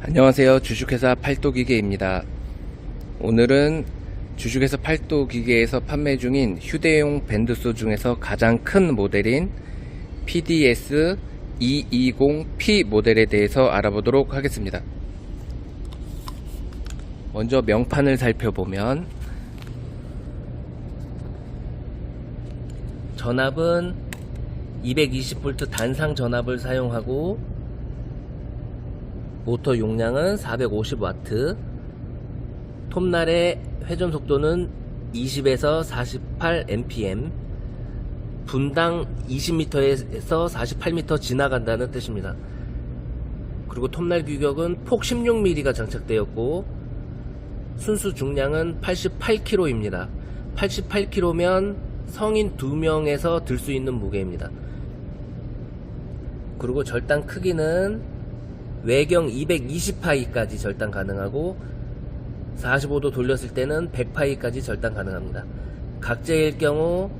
안녕하세요. 주식회사 팔도기계입니다. 오늘은 주식회사 팔도기계에서 판매 중인 휴대용 밴드소 중에서 가장 큰 모델인 PDS 220P 모델에 대해서 알아보도록 하겠습니다. 먼저 명판을 살펴보면 전압은 220V 단상 전압을 사용하고 모터 용량은 450W 톱날의 회전 속도는 20에서 48 분당 20m에서 48m 지나간다는 뜻입니다. 그리고 톱날 규격은 폭 16mm가 장착되었고 순수 중량은 88kg입니다. 88kg면 성인 2명에서 들 수 있는 무게입니다. 그리고 절단 크기는 외경 220파이까지 절단 가능하고 45도 돌렸을 때는 100파이까지 절단 가능합니다. 각재일 경우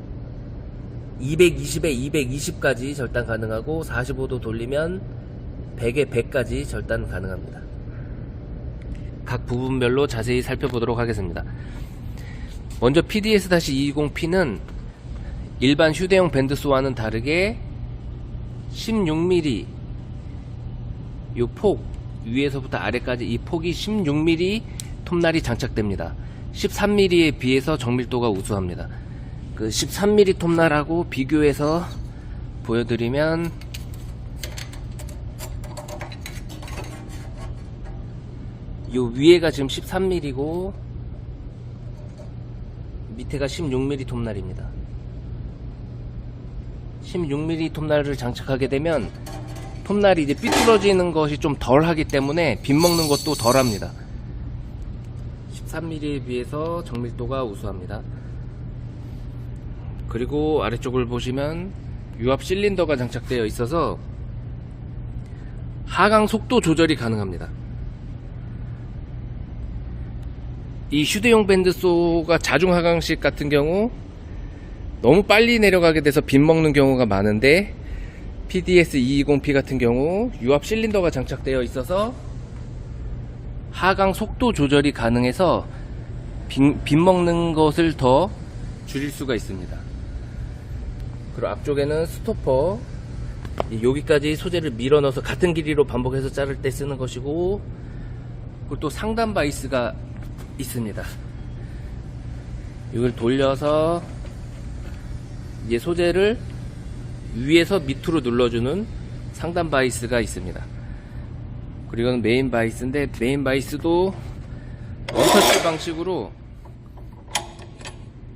220에 220까지 절단 가능하고 45도 돌리면 100에 100까지 절단 가능합니다. 각 부분별로 자세히 살펴보도록 하겠습니다. 먼저 PDS-220P는 일반 휴대용 밴드소와는 다르게 16mm 요폭 위에서부터 아래까지 이 폭이 16mm 톱날이 장착됩니다. 13mm에 비해서 정밀도가 우수합니다. 그 13mm 톱날하고 비교해서 보여드리면 요 위에가 지금 13mm고 밑에가 16mm 톱날입니다. 16mm 톱날을 장착하게 되면 톱날이 이제 삐뚤어지는 것이 좀 덜 하기 때문에 빗 먹는 것도 덜 합니다. 13mm에 비해서 정밀도가 우수합니다. 그리고 아래쪽을 보시면 유압 실린더가 장착되어 있어서 하강 속도 조절이 가능합니다. 이 휴대용 밴드소가 자중 하강식 같은 경우 너무 빨리 내려가게 돼서 빗 먹는 경우가 많은데 PDS-220P 같은 경우 유압 실린더가 장착되어 있어서 하강 속도 조절이 가능해서 빗, 빗 먹는 것을 더 줄일 수가 있습니다. 그리고 앞쪽에는 스토퍼 이 여기까지 소재를 밀어 넣어서 같은 길이로 반복해서 자를 때 쓰는 것이고 그리고 또 상단 바이스가 있습니다. 이걸 돌려서 이제 소재를 위에서 밑으로 눌러주는 상단 바이스가 있습니다. 그리고 메인 바이스인데 메인 바이스도 원터치 방식으로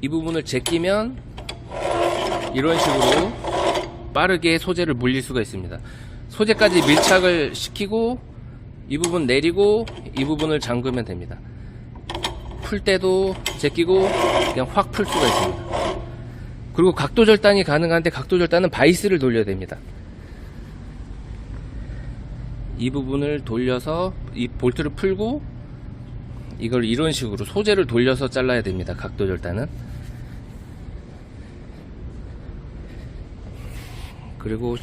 이 부분을 제끼면 이런 식으로 빠르게 소재를 물릴 수가 있습니다. 소재까지 밀착을 시키고 이 부분 내리고 이 부분을 잠그면 됩니다. 풀 때도 제끼고 그냥 확 풀 수가 있습니다. 그리고 각도 절단이 가능한데 각도 절단은 바이스를 돌려야 됩니다. 이 부분을 돌려서 이 볼트를 풀고 이걸 이런 식으로 소재를 돌려서 잘라야 됩니다. 각도 절단은. 그리고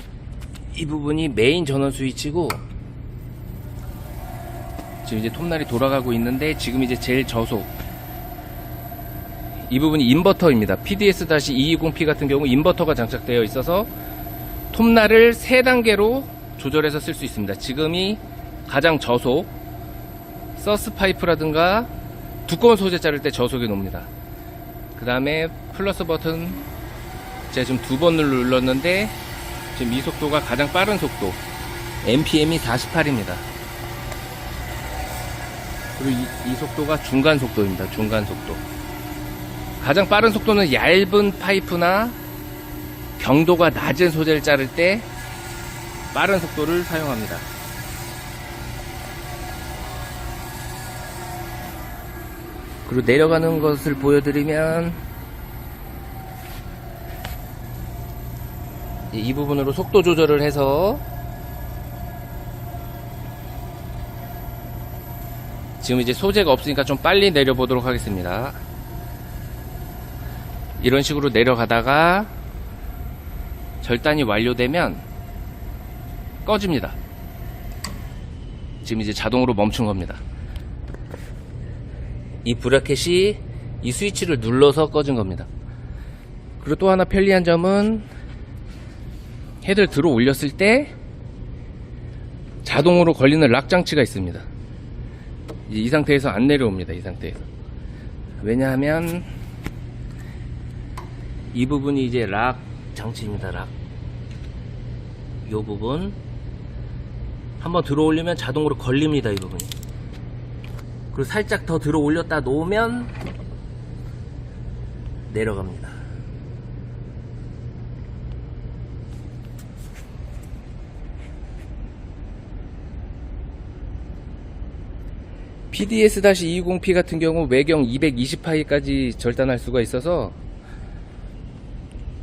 이 부분이 메인 전원 스위치고 지금 이제 톱날이 돌아가고 있는데 지금 이제 제일 저속 이 부분이 인버터입니다. PDS-220P 같은 경우 인버터가 장착되어 있어서 톱날을 3단계로 조절해서 쓸 수 있습니다. 지금이 가장 저속 서스 파이프라든가 두꺼운 소재 자를 때 저속에 놓습니다. 그 다음에 플러스 버튼 제가 지금 두 번을 눌렀는데 지금 이 속도가 가장 빠른 속도 NPM이 48입니다. 그리고 이, 이 속도가 중간 속도입니다. 중간 속도. 가장 빠른 속도는 얇은 파이프나 경도가 낮은 소재를 자를 때 빠른 속도를 사용합니다. 그리고 내려가는 것을 보여드리면 이 부분으로 속도 조절을 해서 지금 이제 소재가 없으니까 좀 빨리 내려보도록 하겠습니다. 이런 식으로 내려가다가 절단이 완료되면 꺼집니다. 지금 이제 자동으로 멈춘 겁니다. 이 브라켓이 이 스위치를 눌러서 꺼진 겁니다. 그리고 또 하나 편리한 점은 헤드를 들어 올렸을 때 자동으로 걸리는 락 장치가 있습니다. 이 상태에서 안 내려옵니다. 이 상태에서. 왜냐하면 이 부분이 이제 락 장치입니다. 락. 요 부분 한번 들어 올리면 자동으로 걸립니다. 이 부분이. 그리고 살짝 더 들어 올렸다 놓으면 내려갑니다. PDS-220P 같은 경우 외경 220파이까지 절단할 수가 있어서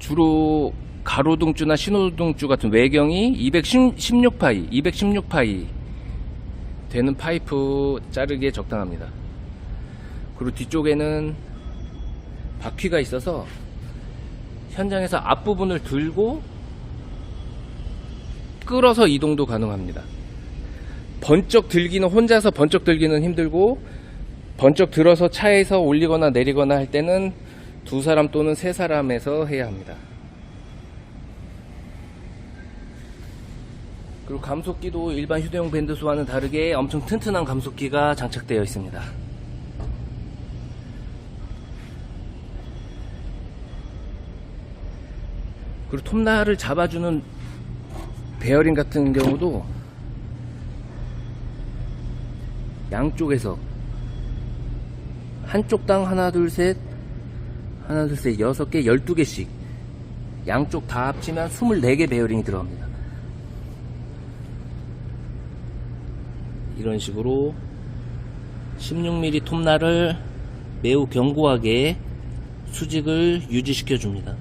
주로 가로등주나 신호등주 같은 외경이 216파이, 216파이 되는 파이프 자르기에 적당합니다. 그리고 뒤쪽에는 바퀴가 있어서 현장에서 앞부분을 들고 끌어서 이동도 가능합니다. 번쩍 들기는 혼자서 번쩍 들기는 힘들고 번쩍 들어서 차에서 올리거나 내리거나 할 때는 두 사람 또는 세 사람에서 해야 합니다. 그리고 감속기도 일반 휴대용 밴드소와는 다르게 엄청 튼튼한 감속기가 장착되어 있습니다. 그리고 톱날을 잡아주는 베어링 같은 경우도 양쪽에서 한쪽당 하나 둘 셋 하나 둘 셋 여섯 개 열두 개씩 양쪽 다 합치면 24개 베어링이 들어갑니다. 이런 식으로 16mm 톱날을 매우 견고하게 수직을 유지시켜 줍니다.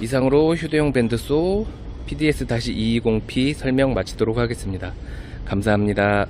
이상으로 휴대용 밴드소 PDS-220P 설명 마치도록 하겠습니다. 감사합니다.